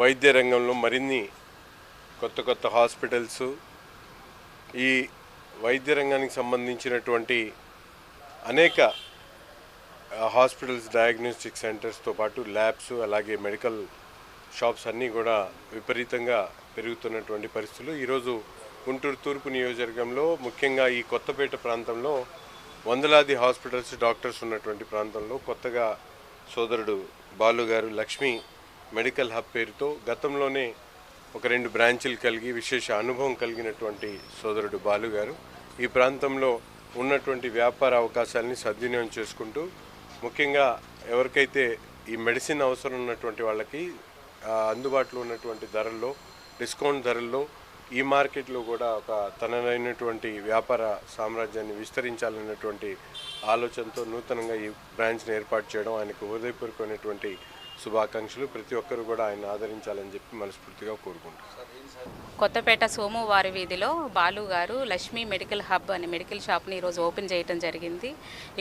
వైద్య రంగంలో మరిన్ని కొత్త కొత్త హాస్పిటల్స్ ఈ వైద్య రంగానికి సంబంధించినటువంటి అనేక హాస్పిటల్స్ డయాగ్నోస్టిక్ సెంటర్స్తో పాటు ల్యాబ్స్ అలాగే మెడికల్ షాప్స్ అన్నీ కూడా విపరీతంగా పెరుగుతున్నటువంటి పరిస్థితులు. ఈరోజు గుంటూరు తూర్పు నియోజకవర్గంలో ముఖ్యంగా ఈ కొత్తపేట ప్రాంతంలో వందలాది హాస్పిటల్స్ డాక్టర్స్ ఉన్నటువంటి ప్రాంతంలో కొత్తగా సోదరుడు బాలు గారు లక్ష్మి మెడికల్ హబ్ పేరుతో గతంలోనే ఒక రెండు బ్రాంచీలు కలిగి విశేష అనుభవం కలిగినటువంటి సోదరుడు బాలు గారు ఈ ప్రాంతంలో ఉన్నటువంటి వ్యాపార అవకాశాలని సద్వినియోగం చేసుకుంటూ ముఖ్యంగా ఎవరికైతే ఈ మెడిసిన్ అవసరం ఉన్నటువంటి వాళ్ళకి అందుబాటులో ఉన్నటువంటి ధరల్లో డిస్కౌంట్ ధరల్లో ఈ మార్కెట్లో కూడా ఒక తనదైనటువంటి వ్యాపార సామ్రాజ్యాన్ని విస్తరించాలన్నటువంటి ఆలోచనతో నూతనంగా ఈ బ్రాంచ్ని ఏర్పాటు చేయడం ఆయనకు హృదయపూర్వకమైనటువంటి శుభాకాంక్షలు. ప్రతి ఒక్కరు కూడా ఆయన ఆదరించాలని చెప్పి మనస్ఫూర్తిగా కోరుకుంటున్నాను కొత్తపేట సోమువారి వీధిలో బాలు గారు లక్ష్మీ మెడికల్ హబ్ అనే మెడికల్ షాప్ని ఈరోజు ఓపెన్ చేయడం జరిగింది.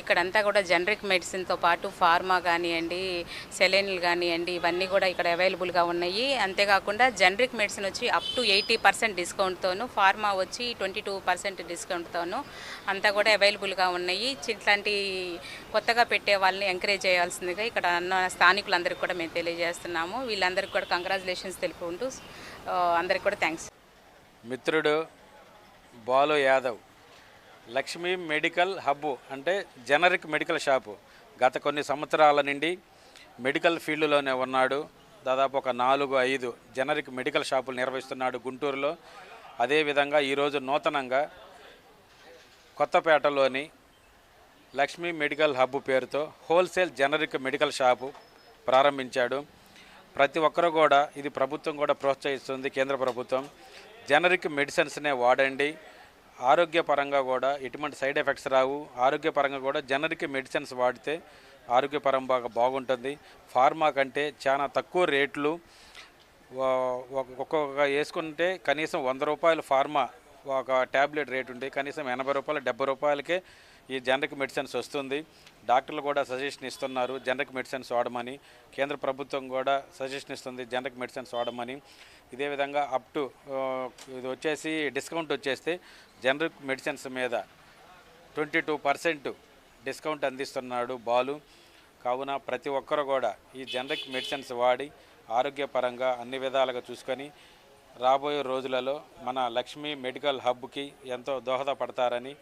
ఇక్కడంతా కూడా జనరిక్ మెడిసిన్తో పాటు ఫార్మా కానివ్వండి సెలైన్లు కానివ్వండి ఇవన్నీ కూడా ఇక్కడ అవైలబుల్గా ఉన్నాయి. అంతేకాకుండా జనరిక్ మెడిసిన్ వచ్చి అప్ టు ఎయిటీ పర్సెంట్ డిస్కౌంట్తోను ఫార్మా వచ్చి ట్వంటీ టూ పర్సెంట్ డిస్కౌంట్తోను అంతా కూడా అవైలబుల్గా ఉన్నాయి. ఇట్లాంటి కొత్తగా పెట్టే వాళ్ళని ఎంకరేజ్ చేయాల్సిందిగా ఇక్కడ ఉన్న స్థానికులందరికీ కూడా మేము తెలియజేస్తున్నాము. వీళ్ళందరికీ కూడా కంగ్రాచులేషన్స్ తెలుపుకుంటూ అందరికి కూడా థ్యాంక్స్ మిత్రుడు బాలు యాదవ్ లక్ష్మీ మెడికల్ హబ్బు అంటే జనరిక్ మెడికల్ షాపు గత కొన్ని సంవత్సరాల నుండి మెడికల్ ఫీల్డ్లోనే ఉన్నాడు. దాదాపు ఒక నాలుగు ఐదు జనరిక్ మెడికల్ షాపులు నిర్వహిస్తున్నాడు గుంటూరులో. అదేవిధంగా ఈరోజు నూతనంగా కొత్తపేటలోని లక్ష్మీ మెడికల్ హబ్ పేరుతో హోల్సేల్ జనరిక్ మెడికల్ షాపు ప్రారంభించాడు. ప్రతి ఒక్కరు కూడా ఇది ప్రభుత్వం కూడా ప్రోత్సహిస్తుంది కేంద్ర ప్రభుత్వం. జనరిక్ మెడిసిన్స్నే వాడండి. ఆరోగ్యపరంగా కూడా ఎటువంటి సైడ్ ఎఫెక్ట్స్ రావు. ఆరోగ్యపరంగా కూడా జనరిక్ మెడిసిన్స్ వాడితే ఆరోగ్యపరం బాగా బాగుంటుంది. ఫార్మా కంటే చాలా తక్కువ రేట్లు. ఒక్కొక్క వేసుకుంటే కనీసం వంద రూపాయలు ఫార్మా ఒక ట్యాబ్లెట్ రేట్ ఉంటే కనీసం ఎనభై రూపాయలు డెబ్బై రూపాయలకే ఈ జనరిక్ మెడిసిన్స్ వస్తుంది. డాక్టర్లు కూడా సజెషన్ ఇస్తున్నారు జనరిక్ మెడిసిన్స్ వాడమని. కేంద్ర ప్రభుత్వం కూడా సజెషన్ ఇస్తుంది జనరిక్ మెడిసిన్స్ వాడమని. ఇదే విధంగా అప్ టు ఇది వచ్చేసి డిస్కౌంట్ వచ్చేస్తే జనరిక్ మెడిసిన్స్ మీద ట్వంటీ టూ పర్సెంట్ డిస్కౌంట్ అందిస్తున్నాడు బాలు. కావున ప్రతి ఒక్కరు కూడా ఈ జనరిక్ మెడిసిన్స్ వాడి ఆరోగ్యపరంగా అన్ని విధాలుగా చూసుకొని రాబోయే రోజులలో మన లక్ష్మీ మెడికల్ హబ్కి ఎంతో దోహదపడతారని